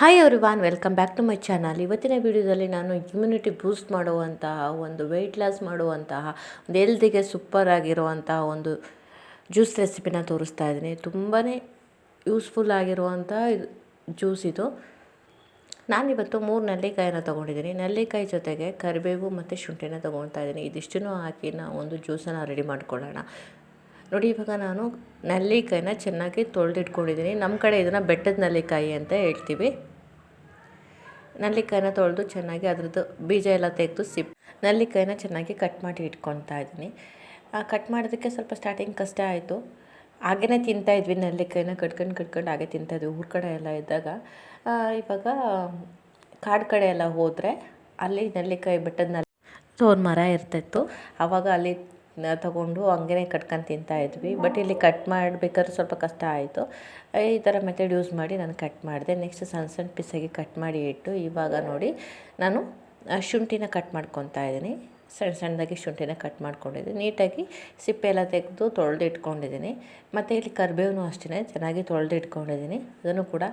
Hi von welcome back to my channel ಇವತ್ತಿನ ವಿಡಿಯೋದಲ್ಲಿ ನಾನು ಇಮ್ಯುನಿಟಿ ಬೂಸ್ಟ್ ಮಾಡುವಂತಹ, ಒಂದು ವೆಯ್ಟ್ ಲಾಸ್ ಮಾಡುವಂತಹ, ಒಂದು ಹೆಲ್ತಿಗೆ ಸೂಪರ್ ಆಗಿರುವಂತಹ ಒಂದು ಜ್ಯೂಸ್ ರೆಸಿಪಿನ ತೋರಿಸ್ತಾ ಇದ್ದೀನಿ. ತುಂಬಾ ಯೂಸ್ಫುಲ್ ಆಗಿರುವಂಥ ಜ್ಯೂಸ್ ಇದು. ನಾನಿವತ್ತು ಮೂರು ನೆಲ್ಲಿಕಾಯಿನ ತೊಗೊಂಡಿದ್ದೀನಿ. ನೆಲ್ಲಿಕಾಯಿ ಜೊತೆಗೆ ಕರಿಬೇವು ಮತ್ತು ಶುಂಠಿನ ತೊಗೊಳ್ತಾ ಇದ್ದೀನಿ. ಇದಿಷ್ಟನ್ನು ಹಾಕಿ ನಾವು ಒಂದು ಜ್ಯೂಸನ್ನು ರೆಡಿ ಮಾಡ್ಕೊಳ್ಳೋಣ. ನೋಡಿ, ಇವಾಗ ನಾನು ನೆಲ್ಲಿಕಾಯಿನ ಚೆನ್ನಾಗಿ ತೊಳೆದಿಟ್ಕೊಂಡಿದ್ದೀನಿ. ನಮ್ಮ ಕಡೆ ಇದನ್ನು ಬೆಟ್ಟದ ನೆಲ್ಲಿಕಾಯಿ ಅಂತ ಹೇಳ್ತೀವಿ. ನೆಲ್ಲಿಕಾಯಿನ ತೊಳೆದು ಚೆನ್ನಾಗಿ ಅದರದ್ದು ಬೀಜ ಎಲ್ಲ ತೆಗೆದು ಸಿಪ್ ನೆಲ್ಲಿಕಾಯಿನ ಚೆನ್ನಾಗಿ ಕಟ್ ಮಾಡಿ ಇಟ್ಕೊತಾ ಇದ್ದೀನಿ. ಕಟ್ ಮಾಡೋದಕ್ಕೆ ಸ್ವಲ್ಪ ಸ್ಟಾರ್ಟಿಂಗ್ ಕಷ್ಟ ಆಯಿತು. ಹಾಗೇ ತಿಂತಾಯಿದ್ವಿ ನೆಲ್ಲಿಕಾಯಿನ, ಕಟ್ಕೊಂಡು ಕಟ್ಕೊಂಡು ಹಾಗೆ ತಿಂತಾಯಿದ್ವಿ ಊರ ಕಡೆ ಎಲ್ಲ ಇದ್ದಾಗ ಇವಾಗ ಕಾಡು ಕಡೆ ಎಲ್ಲ ಹೋದರೆ ಅಲ್ಲಿ ನೆಲ್ಲಿಕಾಯಿ ಬೆಟ್ಟದ ನಲ್ಲಿ ಮರ ಇರ್ತಿತ್ತು. ಆವಾಗ ಅಲ್ಲಿ ತಗೊಂಡು ಹಂಗೆ ಕಟ್ಕೊಂಡು ತಿಂತಾಯಿದ್ವಿ ಬಟ್ ಇಲ್ಲಿ ಕಟ್ ಮಾಡಬೇಕಾದ್ರೆ ಸ್ವಲ್ಪ ಕಷ್ಟ ಆಯಿತು. ಈ ಥರ ಮೆಥಡ್ ಯೂಸ್ ಮಾಡಿ ನಾನು ಕಟ್ ಮಾಡಿದೆ. ನೆಕ್ಸ್ಟ್ ಸಣ್ಣ ಸಣ್ಣ ಪೀಸಾಗಿ ಕಟ್ ಮಾಡಿ ಇಟ್ಟು ಇವಾಗ ನೋಡಿ ನಾನು ಶುಂಠಿನ ಕಟ್ ಮಾಡ್ಕೊತಾ ಇದ್ದೀನಿ. ಸಣ್ಣ ಸಣ್ಣದಾಗಿ ಶುಂಠಿನ ಕಟ್ ಮಾಡ್ಕೊಂಡಿದ್ದೀನಿ. ನೀಟಾಗಿ ಸಿಪ್ಪೆ ಎಲ್ಲ ತೆಗೆದು ತೊಳೆದು ಇಟ್ಕೊಂಡಿದ್ದೀನಿ ಮತ್ತು ಇಲ್ಲಿ ಕರಿಬೇವು ಅಷ್ಟೇ ಚೆನ್ನಾಗಿ ತೊಳೆದು ಇಟ್ಕೊಂಡಿದ್ದೀನಿ ಅದನ್ನು ಕೂಡ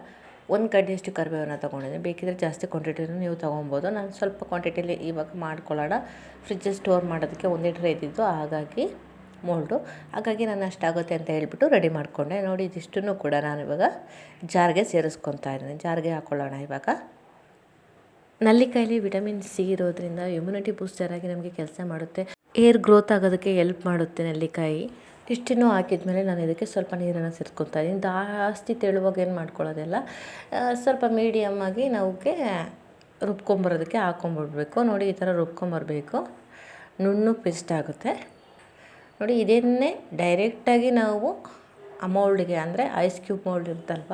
ಒಂದು ಕಡ್ಡಿಯಷ್ಟು ಕರಿಬೇವನ್ನ ತೊಗೊಂಡಿದ್ದೀನಿ. ಬೇಕಿದ್ರೆ ಜಾಸ್ತಿ ಕ್ವಾಂಟಿಟಿನೂ ನೀವು ತೊಗೊಬೋದು. ನಾನು ಸ್ವಲ್ಪ ಕ್ವಾಂಟಿಟಿಲಿ ಇವಾಗ ಮಾಡ್ಕೊಳ್ಳೋಣ. ಫ್ರಿಜ್ಜಲ್ಲಿ ಸ್ಟೋರ್ ಮಾಡೋದಕ್ಕೆ ಒಂದು ಲೀಟ್ರ್ ಇದ್ದಿದ್ದು, ಹಾಗಾಗಿ ಮೋಲ್ಡು ಹಾಗಾಗಿ ನಾನು ಅಷ್ಟಾಗುತ್ತೆ ಅಂತ ಹೇಳ್ಬಿಟ್ಟು ರೆಡಿ ಮಾಡಿಕೊಂಡೆ. ನೋಡಿ, ಇದಿಷ್ಟನ್ನು ಕೂಡ ನಾನು ಇವಾಗ ಜಾರ್ಗೆ ಸೇರಿಸ್ಕೊತಾ ಇದ್ದೀನಿ. ಜಾರಿಗೆ ಹಾಕ್ಕೊಳ್ಳೋಣ ಇವಾಗ. ನಲ್ಲಿಕಾಯಲ್ಲಿ ವಿಟಮಿನ್ ಸಿ ಇರೋದ್ರಿಂದ ಇಮ್ಯುನಿಟಿ ಬೂಸ್ಟರಾಗಿ ನಮಗೆ ಕೆಲಸ ಮಾಡುತ್ತೆ. ಏರ್ ಗ್ರೋತ್ ಆಗೋದಕ್ಕೆ ಎಲ್ಪ್ ಮಾಡುತ್ತೆ ನೆಲ್ಲಿಕಾಯಿ. ಇಷ್ಟನ್ನು ಹಾಕಿದ್ಮೇಲೆ ನಾನು ಇದಕ್ಕೆ ಸ್ವಲ್ಪ ನೀರನ್ನು ಸೇರಿಸ್ಕೊತಾ ಇದ್ದೀನಿ. ಜಾಸ್ತಿ ತೆಳುವಾಗ ಏನು ಮಾಡ್ಕೊಳ್ಳೋದಿಲ್ಲ. ಸ್ವಲ್ಪ ಮೀಡಿಯಮ್ಮಾಗಿ ನಾವುಗೆ ರುಬ್ಕೊಂಬರೋದಕ್ಕೆ ಹಾಕೊಂಬಿಡ್ಬೇಕು ನೋಡಿ, ಈ ಥರ ರುಬ್ಕೊಂಬರಬೇಕು. ನುಣ್ಣು ಪೇಸ್ಟ್ ಆಗುತ್ತೆ. ನೋಡಿ, ಇದನ್ನೇ ಡೈರೆಕ್ಟಾಗಿ ನಾವು ಆ ಮೌಲ್ಡ್ಗೆ ಅಂದರೆ ಐಸ್ ಕ್ಯೂಬ್ ಮೌಲ್ಡ್ ಇರುತ್ತಲ್ವ,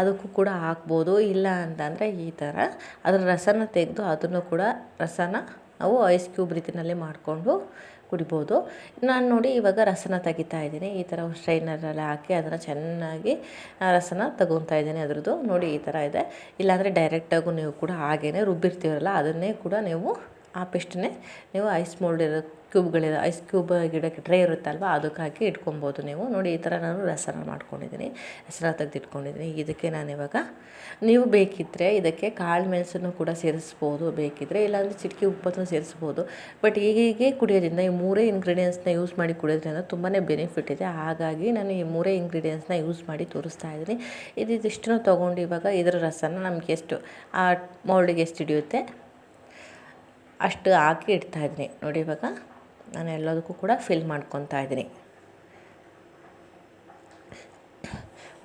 ಅದಕ್ಕೂ ಕೂಡ ಹಾಕ್ಬೋದು. ಇಲ್ಲ ಅಂತಂದರೆ ಈ ಥರ. ಅದರ ರಸನ ತೆಗೆದು ಅದನ್ನು ಕೂಡ ರಸನ ನಾವು ಐಸ್ ಕ್ಯೂಬ್ ರೀತಿಯಲ್ಲಿ ಮಾಡಿಕೊಂಡು ಕುಡಿಬೋದು. ನಾನು ನೋಡಿ ಇವಾಗ ರಸನ ತೆಗಿತಾ ಇದ್ದೀನಿ. ಈ ಥರ ಸ್ಟ್ರೈನರಲ್ಲಿ ಹಾಕಿ ಅದನ್ನು ಚೆನ್ನಾಗಿ ರಸನ ತಗೊತಾ ಇದ್ದೀನಿ ಅದರದ್ದು. ನೋಡಿ ಈ ಥರ ಇದೆ. ಇಲ್ಲಾಂದರೆ ಡೈರೆಕ್ಟಾಗೂ ನೀವು ಕೂಡ ಹಾಗೇ ರುಬ್ಬಿರ್ತೀವಲ್ಲ ಅದನ್ನೇ ಕೂಡ ನೀವು ಆ ಪೇಸ್ಟನ್ನೇ ನೀವು ಐಸ್ ಮೋಲ್ಡ್ ಇರೋ ಕ್ಯೂಬ್ಗಳಿದೆ ಐಸ್ ಕ್ಯೂಬ್ ಗಿಡಕ್ಕೆ ಟ್ರೇ ಇರುತ್ತಲ್ವ ಅದಕ್ಕೆ ಹಾಕಿ ಇಟ್ಕೊಬೋದು ನೀವು. ನೋಡಿ, ಈ ಥರ ನಾನು ರಸನ ಮಾಡ್ಕೊಂಡಿದ್ದೀನಿ. ರಸನ ತೆಗೆದಿಟ್ಕೊಂಡಿದ್ದೀನಿ. ಇದಕ್ಕೆ ನಾನು ಇವಾಗ ನೀವು ಬೇಕಿದ್ದರೆ ಇದಕ್ಕೆ ಕಾಳು ಮೆಣಸನ್ನು ಕೂಡ ಸೇರಿಸ್ಬೋದು ಬೇಕಿದ್ದರೆ ಇಲ್ಲಾಂದರೆ ಚಿಟಕಿ ಉಪ್ಪನ್ನು ಸೇರಿಸ್ಬೋದು. ಬಟ್ ಹೀಗೆ ಕುಡಿಯೋದ್ರಿಂದ ಈ ಮೂರೇ ಇಂಗ್ರೀಡಿಯೆಂಟ್ಸ್ನ ಯೂಸ್ ಮಾಡಿ ಕುಡಿಯೋದ್ರಿಂದ ತುಂಬಾ ಬೆನಿಫಿಟ್ ಇದೆ. ಹಾಗಾಗಿ ನಾನು ಈ ಮೂರೇ ಇಂಗ್ರೀಡಿಯೆಂಟ್ಸ್ನ ಯೂಸ್ ಮಾಡಿ ತೋರಿಸ್ತಾ ಇದ್ದೀನಿ. ಇದಿಷ್ಟನ್ನು ತೊಗೊಂಡು ಇವಾಗ ಇದರ ರಸನ ನಮಗೆ ಎಷ್ಟು, ಆ ಮೌಲ್ಡಿಗೆ ಎಷ್ಟು ಹಿಡಿಯುತ್ತೆ? ಅಷ್ಟು ಹಾಕಿ ಇಡ್ತಾಯಿದ್ದೀನಿ ನೋಡಿ ಇವಾಗ ನಾನು ಎಲ್ಲದಕ್ಕೂ ಕೂಡ ಫಿಲ್ ಮಾಡ್ಕೊತಾ ಇದ್ದೀನಿ.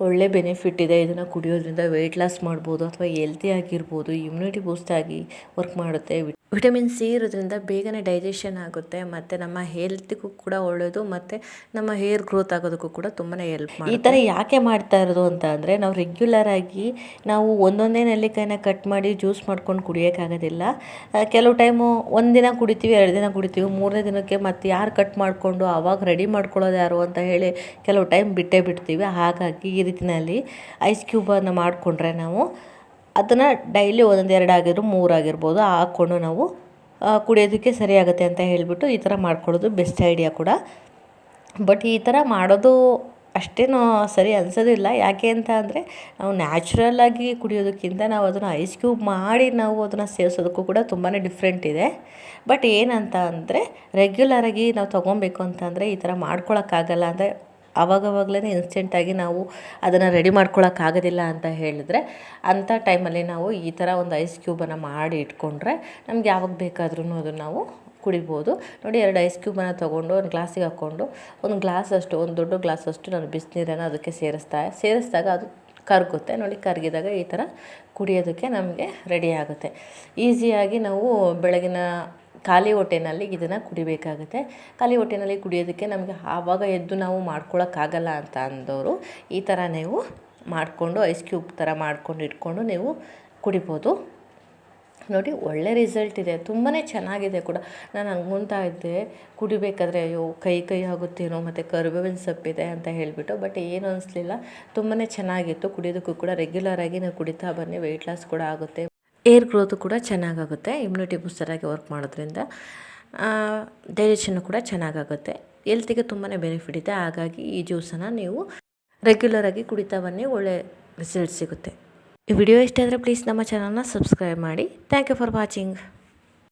ಒಳ್ಳೆ ಬೆನಿಫಿಟ್ ಇದೆ. ಇದನ್ನು ಕುಡಿಯೋದ್ರಿಂದ ವೆಯ್ಟ್ ಲಾಸ್ ಮಾಡ್ಬೋದು ಅಥವಾ ಎಲ್ತಿ ಆಗಿರ್ಬೋದು ಇಮ್ಯುನಿಟಿ ಬೂಸ್ಟ್ ಆಗಿ ವರ್ಕ್ ಮಾಡುತ್ತೆ ವಿಟಮಿನ್ ಸಿ ಇರೋದ್ರಿಂದ ಬೇಗನೆ ಡೈಜೆಷನ್ ಆಗುತ್ತೆ ಮತ್ತು ನಮ್ಮ ಹೆಲ್ತಿಗೂ ಕೂಡ ಒಳ್ಳೆಯದು ಮತ್ತು ನಮ್ಮ ಹೇರ್ ಗ್ರೋತ್ ಆಗೋದಕ್ಕೂ ಕೂಡ ತುಂಬಾ ಹೆಲ್ಪ್ ಮಾಡಿ ಈ ಥರ ಯಾಕೆ ಮಾಡ್ತಾ ಇರೋದು ಅಂತ ಅಂದರೆ ನಾವು ರೆಗ್ಯುಲರ್ ಆಗಿ ನಾವು ಒಂದೊಂದೇ ನೆಲ್ಲಿಕಾಯಿನ ಕಟ್ ಮಾಡಿ ಜ್ಯೂಸ್ ಮಾಡ್ಕೊಂಡು ಕುಡಿಯೋಕ್ಕಾಗೋದಿಲ್ಲ. ಕೆಲವು ಟೈಮು ಒಂದು ದಿನ ಕುಡಿತೀವಿ ಎರಡು ದಿನ ಕುಡಿತೀವಿ ಮೂರನೇ ದಿನಕ್ಕೆ ಮತ್ತು ಯಾರು ಕಟ್ ಮಾಡಿಕೊಂಡು ಆವಾಗ ರೆಡಿ ಮಾಡ್ಕೊಳ್ಳೋದು ಯಾರು ಅಂತ ಹೇಳಿ ಕೆಲವು ಟೈಮ್ ಬಿಟ್ಟೇ ಬಿಡ್ತೀವಿ. ಹಾಗಾಗಿ ಈ ರೀತಿಯಲ್ಲಿ ಐಸ್ ಕ್ಯೂಬನ್ನು ಮಾಡಿಕೊಂಡ್ರೆ ನಾವು ಅದನ್ನು ಡೈಲಿ ಒಂದೊಂದು ಎರಡು ಆಗಿರೋ ಮೂರು ಆಗಿರ್ಬೋದು ಹಾಕ್ಕೊಂಡು ನಾವು ಕುಡಿಯೋದಕ್ಕೆ ಸರಿಯಾಗುತ್ತೆ ಅಂತ ಹೇಳಿಬಿಟ್ಟು ಈ ಥರ ಮಾಡ್ಕೊಳ್ಳೋದು ಬೆಸ್ಟ್ ಐಡಿಯಾ ಕೂಡ. ಬಟ್ ಈ ಥರ ಮಾಡೋದು ಅಷ್ಟೇನು ಸರಿ ಅನಿಸೋದಿಲ್ಲ ಯಾಕೆ ಅಂತ ಅಂದರೆ, ನಾವು ನ್ಯಾಚುರಲ್ಲಾಗಿ ಕುಡಿಯೋದಕ್ಕಿಂತ ನಾವು ಅದನ್ನು ಐಸ್ ಕ್ಯೂಬ್ ಮಾಡಿ ನಾವು ಅದನ್ನು ಸೇವಿಸೋದಕ್ಕೂ ಕೂಡ ತುಂಬಾ ಡಿಫ್ರೆಂಟ್ ಇದೆ. ಬಟ್ ಏನಂತ ಅಂದರೆ ರೆಗ್ಯುಲರಾಗಿ ನಾವು ತೊಗೊಬೇಕು ಅಂತಂದರೆ ಈ ಥರ ಮಾಡ್ಕೊಳಕ್ಕಾಗಲ್ಲ ಅಂದರೆ ಆವಾಗವಾಗಲೇ ಇನ್ಸ್ಟೆಂಟಾಗಿ ನಾವು ಅದನ್ನು ರೆಡಿ ಮಾಡ್ಕೊಳ್ಳೋಕ್ಕಾಗೋದಿಲ್ಲ ಅಂತ ಹೇಳಿದ್ರೆ ಅಂಥ ಟೈಮಲ್ಲಿ ನಾವು ಈ ಥರ ಒಂದು ಐಸ್ ಕ್ಯೂಬನ್ನು ಮಾಡಿ ಇಟ್ಕೊಂಡ್ರೆ ನಮ್ಗೆ ಯಾವಾಗ ಬೇಕಾದ್ರೂ ಅದನ್ನು ನಾವು ಕುಡಿಬೋದು. ನೋಡಿ ಎರಡು ಐಸ್ ಕ್ಯೂಬನ್ನು ತೊಗೊಂಡು ಒಂದು ಗ್ಲಾಸಿಗೆ ಹಾಕ್ಕೊಂಡು, ಒಂದು ಗ್ಲಾಸ್ ಅಷ್ಟು, ಒಂದು ದೊಡ್ಡ ಗ್ಲಾಸ್ ಅಷ್ಟು ನಾನು ಬಿಸಿನೀರನ್ನು ಅದಕ್ಕೆ ಸೇರಿಸ್ತಾ, ಸೇರಿಸಿದಾಗ ಅದು ಕರಗುತ್ತೆ. ನೋಡಿ ಕರಗಿದಾಗ ಈ ಥರ ಕುಡಿಯೋದಕ್ಕೆ ನಮಗೆ ರೆಡಿ ಆಗುತ್ತೆ. ಈಸಿಯಾಗಿ ನಾವು ಬೆಳಗಿನ ಖಾಲಿ ಹೊಟ್ಟೆನಲ್ಲಿ ಇದನ್ನು ಕುಡಿಬೇಕಾಗುತ್ತೆ. ಖಾಲಿ ಹೊಟ್ಟೆನಲ್ಲಿ ಕುಡಿಯೋದಕ್ಕೆ ನಮಗೆ ಆವಾಗ ಎದ್ದು ನಾವು ಮಾಡ್ಕೊಳಕ್ಕಾಗಲ್ಲ ಅಂತ ಅಂದವರು ಈ ಥರ ನೀವು ಮಾಡಿಕೊಂಡು ಐಸ್ ಕ್ಯೂಬ್ ಥರ ಮಾಡ್ಕೊಂಡು ಇಟ್ಕೊಂಡು ನೀವು ಕುಡಿಬೋದು. ನೋಡಿ ಒಳ್ಳೆ ರಿಸಲ್ಟ್ ಇದೆ. ತುಂಬಾ ಚೆನ್ನಾಗಿದೆ ಕೂಡ. ನಾನು ಅನ್ಕೊತಾ ಇದ್ದೆ. ಕುಡಿಬೇಕಾದ್ರೆ ಅಯ್ಯೋ ಕೈ ಕೈ ಆಗುತ್ತೇನೋ ಮತ್ತು ಕರ್ಬೇವಿನ ಸೊಪ್ಪಿದೆ ಅಂತ ಹೇಳಿಬಿಟ್ಟು ಬಟ್ ಏನು ಅನಿಸ್ಲಿಲ್ಲ. ತುಂಬಾ ಚೆನ್ನಾಗಿತ್ತು. ಕುಡಿಯೋದಕ್ಕೂ ಕೂಡ ರೆಗ್ಯುಲರಾಗಿ ನಾವು ಕುಡಿತಾ ಬನ್ನಿ. ವೆಯ್ಟ್ ಲಾಸ್ ಕೂಡ ಆಗುತ್ತೆ. ಏರ್ ಗ್ರೋತ್ ಕೂಡ ಚೆನ್ನಾಗಾಗುತ್ತೆ ಇಮ್ಯುನಿಟಿ ಬೂಸ್ಟರಾಗಿ ವರ್ಕ್ ಮಾಡೋದ್ರಿಂದ. ಡೈಜೆಷನ್ ಕೂಡ ಚೆನ್ನಾಗಾಗುತ್ತೆ. ಎಲ್ತಿಗೆ ತುಂಬಾ ಬೆನಿಫಿಟ್ ಇದೆ, ಹಾಗಾಗಿ ಈ ಜ್ಯೂಸನ್ನು ನೀವು ರೆಗ್ಯುಲರಾಗಿ ಕುಡಿತಾ ಬನ್ನಿ, ಒಳ್ಳೆ ರಿಸಲ್ಟ್ ಸಿಗುತ್ತೆ. ಈ ವಿಡಿಯೋ ಇಷ್ಟ ಆದರೆ ಪ್ಲೀಸ್ ನಮ್ಮ ಚಾನಲ್ನ ಸಬ್ಸ್ಕ್ರೈಬ್ ಮಾಡಿ. Thank you for watching